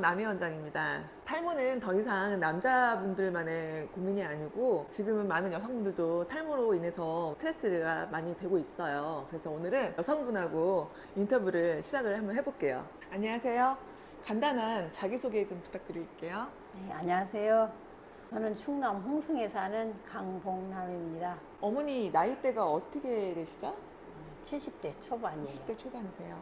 남희 원장입니다. 탈모는 더 이상 남자분들만의 고민이 아니고 지금은 많은 여성분들도 탈모로 인해서 스트레스가 많이 되고 있어요. 그래서 오늘은 여성분하고 인터뷰를 시작을 한번 해볼게요. 안녕하세요. 간단한 자기소개 좀 부탁드릴게요. 네, 안녕하세요. 저는 충남 홍성에 사는 강봉남입니다. 어머니 나이대가 어떻게 되시죠? 70대 초반이에요. 70대 초반이세요.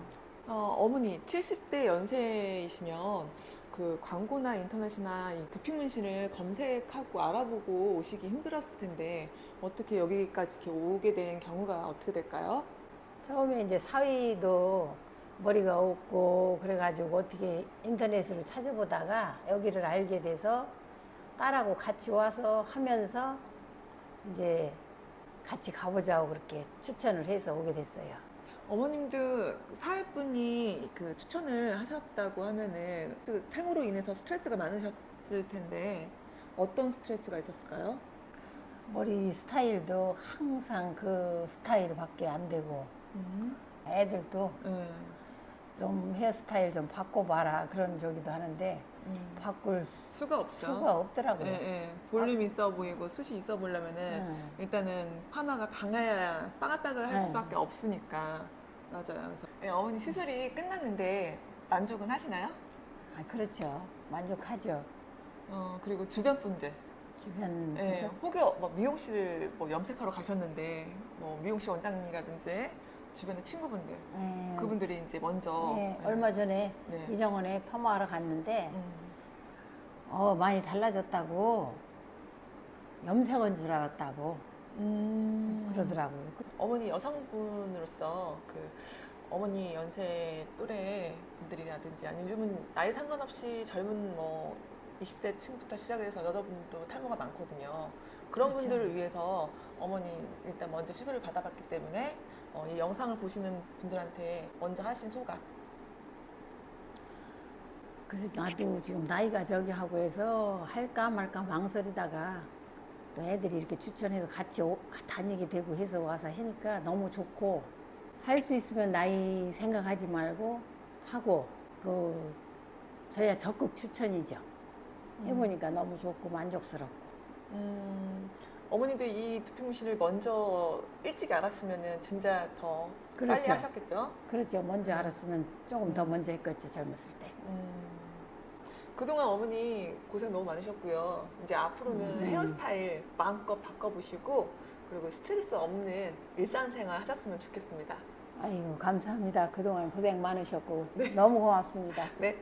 어, 어머니 70대 연세이시면 그 광고나 인터넷이나 이 부피 문신을 검색하고 알아보고 오시기 힘들었을 텐데 어떻게 여기까지 이렇게 오게 된 경우가 어떻게 될까요? 처음에 이제 사위도 머리가 없고 그래가지고 어떻게 인터넷으로 찾아보다가 여기를 알게 돼서 딸하고 같이 와서 하면서 이제 같이 가보자고 그렇게 추천을 해서 오게 됐어요. 어머님도 사회분이 그 추천을 하셨다고 하면은 그 탈모로 인해서 스트레스가 많으셨을 텐데 어떤 스트레스가 있었을까요? 머리 스타일도 항상 그 스타일밖에 안 되고 음. 애들도 네. 좀 헤어스타일 좀 바꿔봐라 그런 저기도 하는데 음. 바꿀 수- 수가 없죠. 수가 없더라고요. 예, 예. 볼륨 있어 보이고 숱이 있어 보려면은 응. 일단은 파마가 강해야 빠글빠글 할 네. 수밖에 없으니까 맞아요. 그래서 예, 어머니 시술이 끝났는데 만족은 하시나요? 아, 그렇죠. 만족하죠. 어 그리고 주변 분들 주변 예, 분들. 혹여 뭐 미용실 뭐 염색하러 가셨는데 뭐 미용실 원장님이라든지 주변의 친구분들 예. 그분들이 이제 먼저 예, 예. 얼마 전에 네. 이정원에 파마하러 갔는데 음, 어 많이 달라졌다고 염색한 줄 알았다고 음. 그러더라고요. 어머니 여성분으로서 그 어머니 연세 또래 분들이라든지 아니면 요즘은 나이 상관없이 젊은 뭐 20대 층부터 시작해서 여자분도 탈모가 많거든요. 그런 그렇죠. 분들을 위해서 어머니 일단 먼저 시술을 받아봤기 때문에 어, 이 영상을 보시는 분들한테 먼저 하신 소감. 그래서 나도 지금 나이가 저기 하고 해서 할까 말까 망설이다가 또 애들이 이렇게 추천해서 같이 오- 다니게 되고 해서 와서 하니까 너무 좋고 할 수 있으면 나이 생각하지 말고 하고 그 저야 적극 추천이죠. 해보니까 너무 좋고 만족스럽고. 음, 어머니도 이 두피 문신을 먼저 일찍 알았으면은 진짜 더 빨리 그렇죠. 하셨겠죠? 그렇죠. 먼저 알았으면 조금 더 먼저 했겠죠. 젊었을 때. 음, 그동안 어머니 고생 너무 많으셨고요. 이제 앞으로는 음. 헤어스타일 마음껏 바꿔보시고 그리고 스트레스 없는 일상생활 하셨으면 좋겠습니다. 아이고 감사합니다. 그동안 고생 많으셨고 너무 고맙습니다. 네.